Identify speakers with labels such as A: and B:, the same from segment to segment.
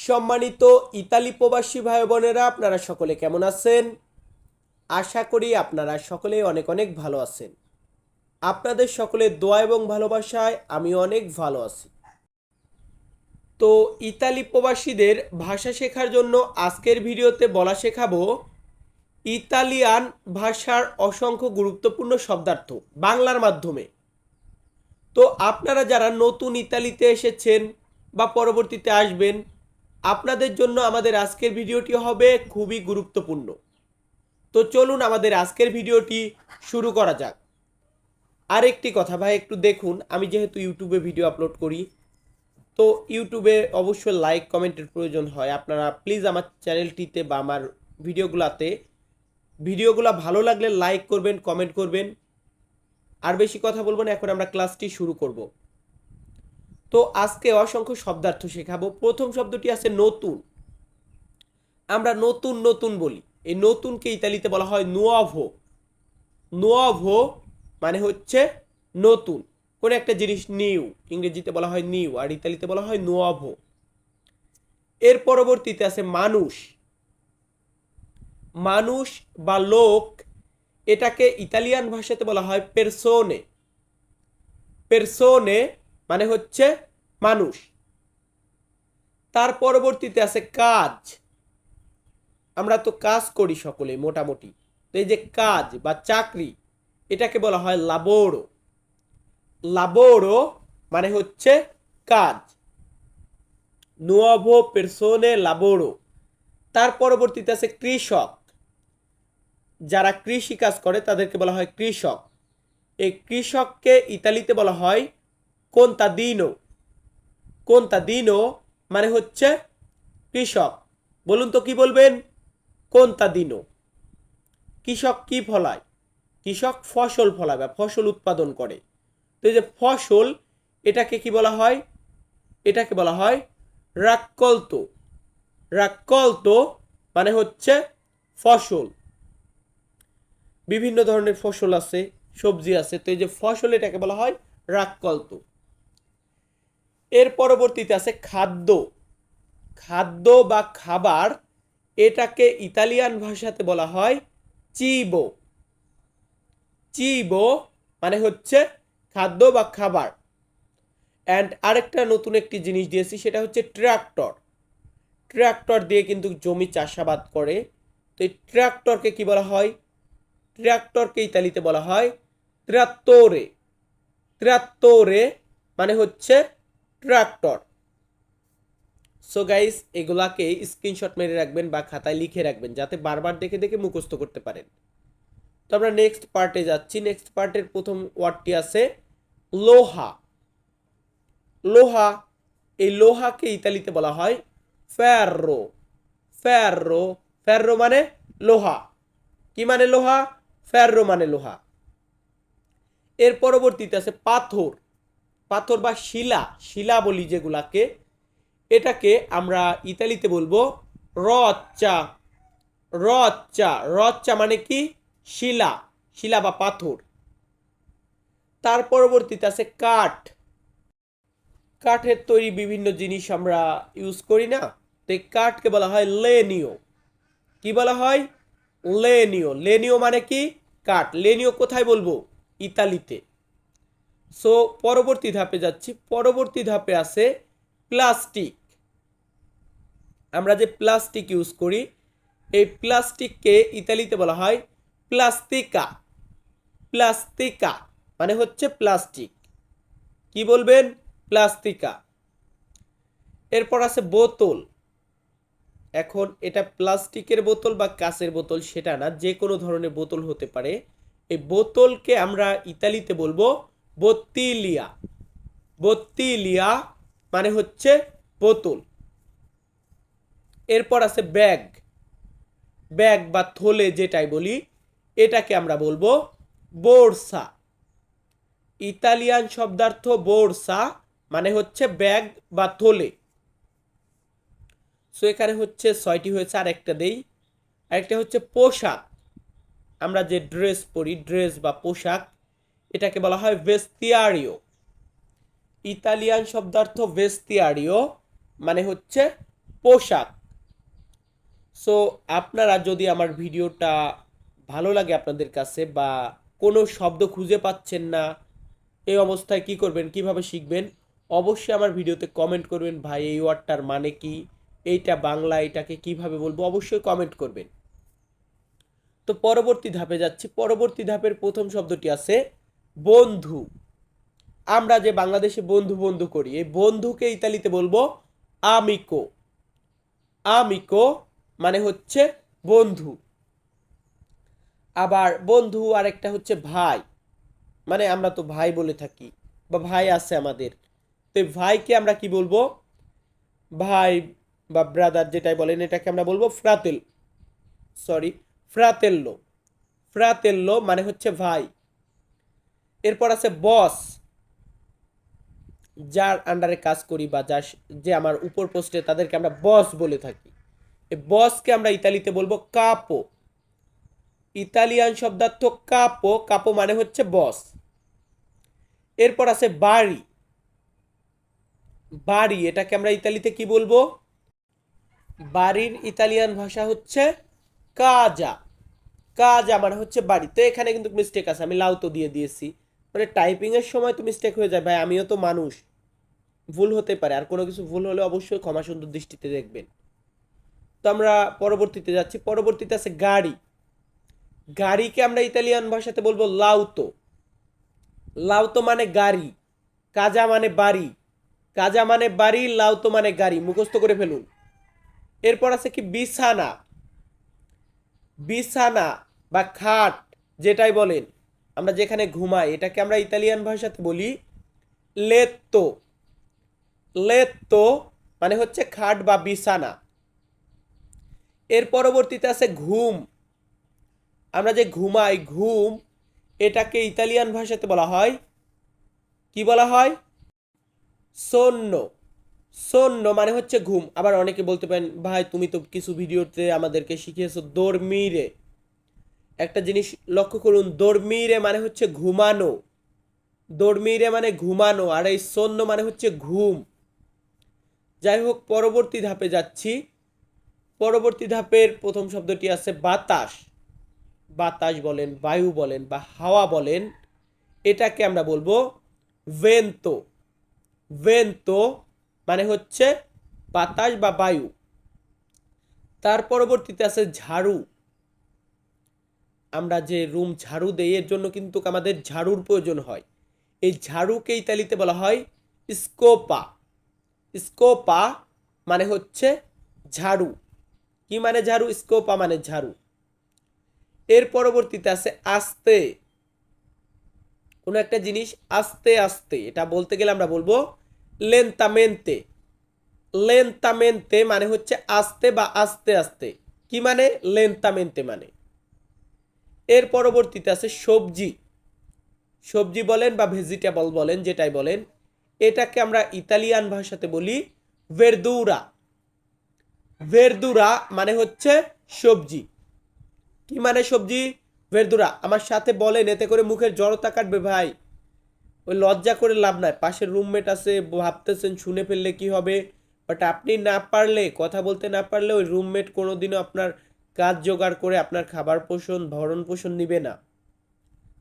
A: সম্মানিত ইতালি প্রবাসী ভাই বোনেরা, আপনারা সকলে কেমন আছেন? আশা করি আপনারা সকলে অনেক অনেক ভালো আছেন। আপনাদের সকলের দোয়া এবং ভালোবাসায় আমি অনেক ভালো আছি। তো ইতালি প্রবাসীদের ভাষা শেখার জন্য আজকের ভিডিওতে বলা শেখাবো ইতালিয়ান ভাষার অসংখ্য গুরুত্বপূর্ণ শব্দার্থ বাংলার মাধ্যমে। তো আপনারা যারা নতুন ইতালিতে এসেছেন বা পরবর্তীতে আসবেন আপনাদের জন্য আমাদের আজকের ভিডিওটি হবে খুবই গুরুত্বপূর্ণ। তো চলুন আমাদের আজকের ভিডিওটি শুরু করা যাক। আরেকটি কথা ভাই, একটু দেখুন, আমি যেহেতু ইউটিউবে ভিডিও আপলোড করি, তো ইউটিউবে অবশ্যই লাইক, কমেন্টের প্রয়োজন হয়। আপনারা প্লিজ আমার চ্যানেলটিতে বা আমার ভিডিওগুলোতে, ভিডিওগুলো ভালো লাগলে লাইক করবেন, কমেন্ট করবেন। আর বেশি কথা বলব না, এখন আমরা ক্লাসটি শুরু করব। তো আজকে অসংখ্য শব্দার্থ শেখাবো। প্রথম শব্দটি আছে নতুন। আমরা নতুন নতুন বলি। এই নতুনকে ইতালিতে বলা হয় নোয়াভো নোয়াভো মানে হচ্ছে নতুন। কোন একটা জিনিস নিউ ইংরেজিতে বলা হয় নিউ আর ইতালিতে বলা হয় নোয়াভো এর পরবর্তীতে আছে মানুষ। মানুষ বা লোক, এটাকে ইতালিয়ান ভাষাতে বলা হয় পেরসোনে পেরসোনে মানে হচ্ছে মানুষ। তার পরবর্তীতে আছে কাজ। আমরা তো কাজ করি সকলে মোটামুটি। তো এই যে কাজ বা চাকরি, এটাকে বলা হয় লাবোরো লাবোরো মানে হচ্ছে কাজ। নুয়াভো পেরসোনে লাবোরো তার পরবর্তীতে আছে কৃষক। যারা কৃষি কাজ করে, তাদেরকে বলা হয় কৃষক। এই কৃষককে ইতালিতে বলা হয় কোনতা দিনো কোনতা দিনও মানে হচ্ছে কৃষক। বলুন তো কি বলবেন? কোনতা দিনও কৃষক কি ফলায়? কৃষক ফসল ফলায় বা ফসল উৎপাদন করে। তো এই যে ফসল, এটাকে কি বলা হয়? এটাকে বলা হয় রাক্কলতো। রাক্কলতো মানে হচ্ছে ফসল। বিভিন্ন ধরনের ফসল আছে, সবজি আছে, তো এই যে ফসল এটাকে বলা হয় রাক্কলতো। এর পরবর্তীতে আছে খাদ্য। খাদ্য বা খাবার এটাকে ইতালিয়ান ভাষাতে বলা হয় চিবো। চিবো মানে হচ্ছে খাদ্য বা খাবার। অ্যান্ড আরেকটা নতুন একটি জিনিস দিয়েছি, সেটা হচ্ছে ট্র্যাক্টর ট্র্যাক্টর দিয়ে কিন্তু জমি চাষাবাদ করে। তো এই ট্র্যাক্টরকে কি বলা হয়? ট্র্যাক্টরকে ইতালিতে বলা হয় ত্রাত্তরে। ত্রাত্তরে মানে হচ্ছে ট্রাক্টর সো গাইস এগুলাকে স্ক্রিনশট মেরে রাখবেন বা খাতায় লিখে রাখবেন, যাতে বারবার দেখে দেখে মুখস্থ করতে পারেন। তো আমরা নেক্সট পার্টে যাচ্ছি। নেক্সট পার্টের প্রথম ওয়ার্ডটি আছে লোহা। লোহা, এই লোহাকে ইতালিতে বলা হয় ফ্যারো ফ্যারো ফ্যারো মানে লোহা। কি মানে লোহা? ফ্যারো মানে লোহা। এর পরবর্তীতে আছে পাথর। পাথর বা শিলা শিলা বলি যেগুলাকে, এটাকে আমরা ইতালিতে বলব রচ্চা রচ্চা রচ্চা মানে কি? শিলা শিলা বা পাথর। তার পরবর্তীতে আছে কাঠ। কাঠের তৈরি বিভিন্ন জিনিস আমরা ইউজ করি না। তো এই কাঠকে বলা হয় লেনিও। কি বলা হয়? লেনিও। লেনিও মানে কি? কাঠ। লেনিও কোথায় বলব? ইতালিতে। সো পরবর্তী ধাপে যাচ্ছি। পরবর্তী ধাপে আছে প্লাস্টিক আমরা যে প্লাস্টিক ইউজ করি, এই প্লাস্টিককে ইতালিতে বলা হয় প্লাস্তিকা প্লাস্তিকা মানে হচ্ছে প্লাস্টিক কি বলবেন? প্লাস্তিকা এরপর আছে বোতল। এখন এটা প্লাস্টিকের বোতল বা কাঁচের বোতল, সেটা না, যে কোনো ধরনের বোতল হতে পারে। এই বোতলকে আমরা ইতালিতে বলব বত্তিলিয়া। বত্তিলিয়া মানে হচ্ছে বোতল। এরপর আছে ব্যাগ। ব্যাগ বা থলে যেটাই বলি, এটাকে আমরা বলব বোরসা। ইতালিয়ান শব্দার্থ বোরসা মানে হচ্ছে ব্যাগ বা থলে। সো এখানে হচ্ছে ছয়টি হয়েছে আর একটা দেই। আরেকটা হচ্ছে পোশাক। আমরা যে ড্রেস পরি, ড্রেস বা পোশাক এটাকে বলা হয় ভেস্তিয়ারিও ইতালিয়ান শব্দার্থ ভেস্তিয়ারিও মানে হচ্ছে পোশাক। সো আপনারা যদি আমার ভিডিওটা ভালো লাগে আপনাদের কাছে বা কোনো শব্দ খুঁজে পাচ্ছেন না, এই অবস্থায় কি করবেন, কীভাবে শিখবেন, অবশ্যই আমার ভিডিওতে কমেন্ট করবেন, ভাই, এই ওয়ার্ডটার মানে কি? এইটা বাংলা, এটাকে কীভাবে বলব? অবশ্যই কমেন্ট করবেন। তো পরবর্তী ধাপে যাচ্ছি। পরবর্তী ধাপের প্রথম শব্দটি আছে বন্ধু। আমরা যে বাংলাদেশে বন্ধু বন্ধু করি, এই বন্ধুকে ইতালিতে বলব আমিকো আমিকো মানে হচ্ছে বন্ধু। আবার বন্ধু আরেকটা হচ্ছে ভাই। মানে আমরা তো ভাই বলে থাকি, বা ভাই আছে আমাদের। তো ভাইকে আমরা কি বলব? ভাই বা ব্রাদার যেটাই বলেন, এটাকে আমরা বলব ফ্রাতেল সরি ফ্রাতেল্লো ফ্রাতেল্লো মানে হচ্ছে ভাই। এরপর আছে বস, যার আন্ডারে কাজ করি বা যার যে আমার উপর পোস্টে তাদেরকে আমরা বস বলে থাকি। এই বসকে আমরা ইতালিতে বলব কাপো ইতালিয়ান শব্দার্থ কাপো কাপো মানে হচ্ছে বস এরপর আছে বাড়ি। বাড়ি, এটাকে আমরা ইতালিতে কি বলব? বাড়ির ইতালিয়ান ভাষা হচ্ছে কাজা। কাজা মানে হচ্ছে বাড়ি। তো এখানে কিন্তু মিস্টেক আছে, আমি লাউ তো দিয়ে দিয়েছি। মানে টাইপিংয়ের সময় তো মিস্টেক হয়ে যায়, ভাই, আমিও তো মানুষ। ভুল হতে পারে, আর কোনো কিছু ভুল হলে অবশ্যই ক্ষমা সুন্দর দৃষ্টিতে দেখবেন। তো আমরা পরবর্তীতে যাচ্ছি, পরবর্তীতে আছে গাড়ি। গাড়িকে আমরা ইতালিয়ান ভাষাতে বলব লাউতো। লাউতো মানে গাড়ি, কাজা মানে বাড়ি, কাজা মানে বাড়ি, লাউতো মানে গাড়ি, মুখস্থ করে ফেলুন। এরপর আছে কি, বিছানা। বিছানা বা খাট, যেটাই বলেন। আমরা যেখানে ঘুমাই, এটাকে আমরা ইতালিয়ান ভাষাতে বলি লেত্তো লেত্তো মানে হচ্ছে খাট বা বিছানা। এর পরবর্তীতে আছে ঘুম। আমরা যে ঘুমাই, ঘুম, এটাকে ইতালিয়ান ভাষাতে বলা হয়, কি বলা হয়? সন্য সন্য মানে হচ্ছে ঘুম। আবার অনেকে বলতে পারেন, ভাই, তুমি তো কিছু ভিডিওতে আমাদেরকে শিখিয়েছো, দর্মিরে। একটা জিনিস লক্ষ্য করুন, দর্মিরে মানে হচ্ছে ঘুমানো। দর্মিরে মানে ঘুমানো, আর এই সন্য মানে হচ্ছে ঘুম। যাই হোক, পরবর্তী ধাপে যাচ্ছি। পরবর্তী ধাপের প্রথম শব্দটি আছে বাতাস। বাতাস বলেন, বায়ু বলেন বা হাওয়া বলেন, এটাকে আমরা বলব ভেন্তো। ভেন্তো মানে হচ্ছে বাতাস বা বায়ু। তার পরবর্তীতে আছে ঝাড়ু। আমরা যে রুম ঝাড়ু দেই, এর জন্য কিন্তু আমাদের ঝাড়ুর প্রয়োজন হয়। এই ঝাড়ুকে ইতালিতে বলা হয় স্কোপা। স্কোপা মানে হচ্ছে ঝাড়ু। কি মানে ঝাড়ু? স্কোপা মানে ঝাড়ু। এর পরবর্তীতে আছে আস্তে। কোনো একটা জিনিস আস্তে আস্তে, এটা বলতে গেলে আমরা বলব লেন্তামেন্তে। লেন্তামেন্তে মানে হচ্ছে আস্তে বা আস্তে আস্তে। কি মানে? লেন্তামেন্তে মানে। এর পরবর্তীতে আছে সবজি। সবজি বলেন বা ভেজিটেবল বলেন, যেটাই বলেন, এটাকে আমরা ইতালিয়ান ভাষাতে বলি ভেরদুরা ভেরদুরা মানে হচ্ছে সবজি। কি মানে সবজি? ভেরদুরা আমার সাথে বলেন, এতে করে মুখের জড়তা কাটবে ভাই। ওই লজ্জা করে লাভ নাই। পাশের রুমমেট আছে, ভাবতেছেন শুনে ফেললে কি হবে? বাট আপনি না পারলে, কথা বলতে না পারলে ওই রুমমেট কোনোদিনও আপনার কাজ জোগাড় করে আপনার খাবার পোষণ, ভরণ পোষণ নিবে না।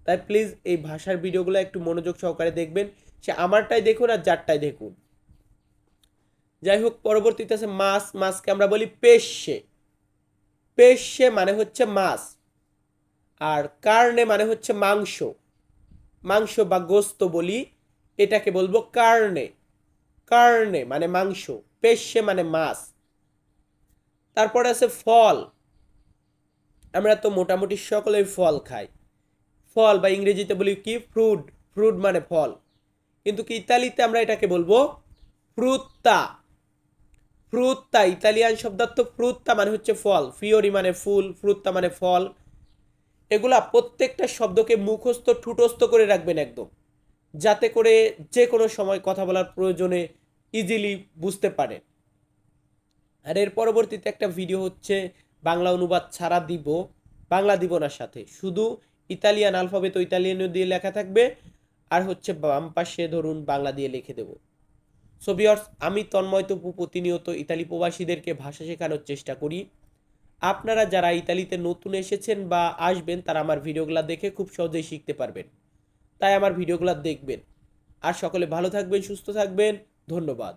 A: তাই প্লিজ এই ভাষার ভিডিওগুলো একটু মনোযোগ সহকারে দেখবেন। সে আমারটাই দেখুন আর যারটাই দেখুন। যাই হোক, পরবর্তীতে আছে মাছ মাছকে আমরা বলি পেশে। পেশে মানে হচ্ছে মাছ। আর কার্নে মানে হচ্ছে মাংস। মাংস বা গোস্ত বলি, এটাকে বলব কার্নে। কার্নে মানে মাংস। পেশে মানে মাছ। তারপরে আছে ফল। আমরা তো মোটামুটি সকলেই ফল খাই। ফল বা ইংরেজিতে বলি কি? ফ্রুট। ফ্রুট মানে ফল। কিন্তু কি ইতালিতে আমরা এটাকে বলব? ফ্রুত্তা ফ্রুত্তা ইতালিয়ান শব্দার্থ ফ্রুত্তা মানে হচ্ছে ফল। ফিওরি মানে ফুল ফ্রুত্তা মানে ফল। এগুলা প্রত্যেকটা শব্দকে মুখস্থ, ঠুটস্থ করে রাখবেন একদম। যাতে করে যে কোনো সময় কথা বলার প্রয়োজনে ইজিলি বুঝতে পারেন। আর এর পরবর্তীতে একটা ভিডিও হচ্ছে বাংলা অনুবাদ ছাড়া দিব, বাংলা দিব না সাথে। শুধু ইতালিয়ান আলফাবেত ইতালিয়ান দিয়ে লেখা থাকবে, আর হচ্ছে বাম পাশে ধরুন বাংলা দিয়ে লিখে দেব। সো ভিউয়ার্স আমি তন্ময় তপু প্রতিনিয়ত ইতালি প্রবাসীদেরকে ভাষা শেখানোর চেষ্টা করি। আপনারা যারা ইতালিতে নতুন এসেছেন বা আসবেন, তারা আমার ভিডিওগুলো দেখে খুব সহজেই শিখতে পারবেন। তাই আমার ভিডিওগুলো দেখবেন। আর সকলে ভালো থাকবেন, সুস্থ থাকবেন। ধন্যবাদ।